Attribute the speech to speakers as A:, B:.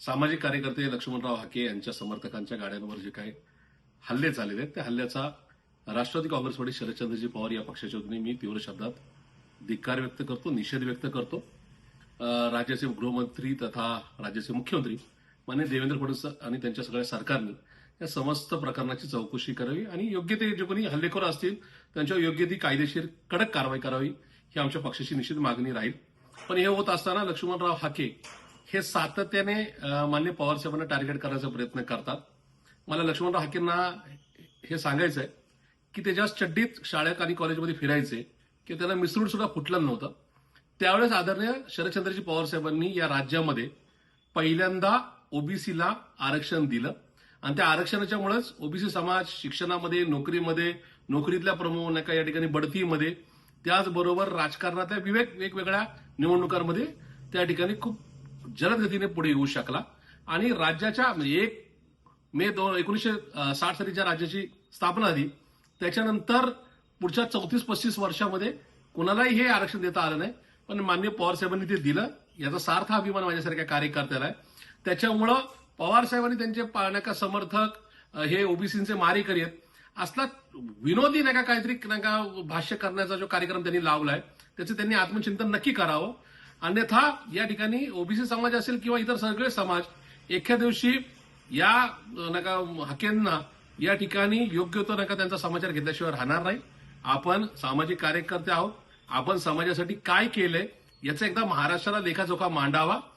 A: सामाजिक कार्यकर्ते लक्ष्मणराव हाके यांच्या समर्थकांच्या गाड्यांवर जे काही हल्ले झालेले आहेत त्या हल्ल्याचा राष्ट्रवादी काँग्रेसमध्ये शरदचंद्रजी पवार या पक्षाच्या वतीने मी तीव्र शब्दात धिक्कार व्यक्त करतो निषेध व्यक्त करतो. राज्याचे गृहमंत्री तथा राज्याचे मुख्यमंत्री मान्य देवेंद्र फडणवीस आणि त्यांच्या सगळ्या सरकारने या समस्त प्रकरणाची चौकशी करावी आणि योग्य ते जे कोणी हल्लेखोर असतील त्यांच्यावर योग्य ती कायदेशीर कडक कारवाई करावी ही आमच्या पक्षाची निश्चित मागणी राहील. पण हे होत असताना लक्ष्मणराव हाके हे सातत्याने मान्य पवार साहेबांना टार्गेट करण्याचा प्रयत्न करतात. मला लक्ष्मणराव हाकेंना हे सांगायचं आहे की ते ज्या चड्डीत शाळेत आणि कॉलेजमध्ये फिरायचे की त्याला मिसळून सुद्धा फुटलं नव्हतं. त्यावेळेस आदरणीय शरदचंद्रजी पवार साहेबांनी या राज्यामध्ये पहिल्यांदा ओबीसीला आरक्षण दिलं. आणि त्या आरक्षणाच्यामुळेच ओबीसी समाज शिक्षणामध्ये नोकरीमध्ये नोकरीतल्या प्रमुख नाही या ठिकाणी बढतीमध्ये त्याचबरोबर राजकारणातल्या विवेक वेगवेगळ्या निवडणुकांमध्ये त्या ठिकाणी खूप जलदगतीने पुढे येऊ शकला. आणि राज्याच्या म्हणजे एक मे दोन एकोणीसशे साठ साली ज्या राज्याची स्थापना झाली त्याच्यानंतर पुढच्या चौतीस पस्तीस वर्षामध्ये कुणालाही हे आरक्षण देता आलं नाही. पण मान्य पवार साहेबांनी ते दिलं. याचा सार्थ अभिमान माझ्यासारख्या कार्यकर्त्याला आहे. त्याच्यामुळं पवार साहेबांनी त्यांचे पाळण्याका समर्थक हे ओबीसीचे मारेकरी आहेत. असला विनोदी नाही का काहीतरी नाही का भाष्य करण्याचा जो कार्यक्रम त्यांनी लावलाय त्याचं त्यांनी आत्मचिंतन नक्की करावं. अन्यथा या ठिकाणी ओबीसी समाज असेल किंवा इतर सगळे समाज एखाद्या दिवशी या नका हक्यांना या ठिकाणी योग्य तो नका त्यांचा समाचार घेतल्याशिवाय राहणार नाही. आपण सामाजिक कार्यकर्ते आहोत. आपण समाजासाठी काय केलंय याचा एकदा महाराष्ट्राला लेखाजोखा मांडावा.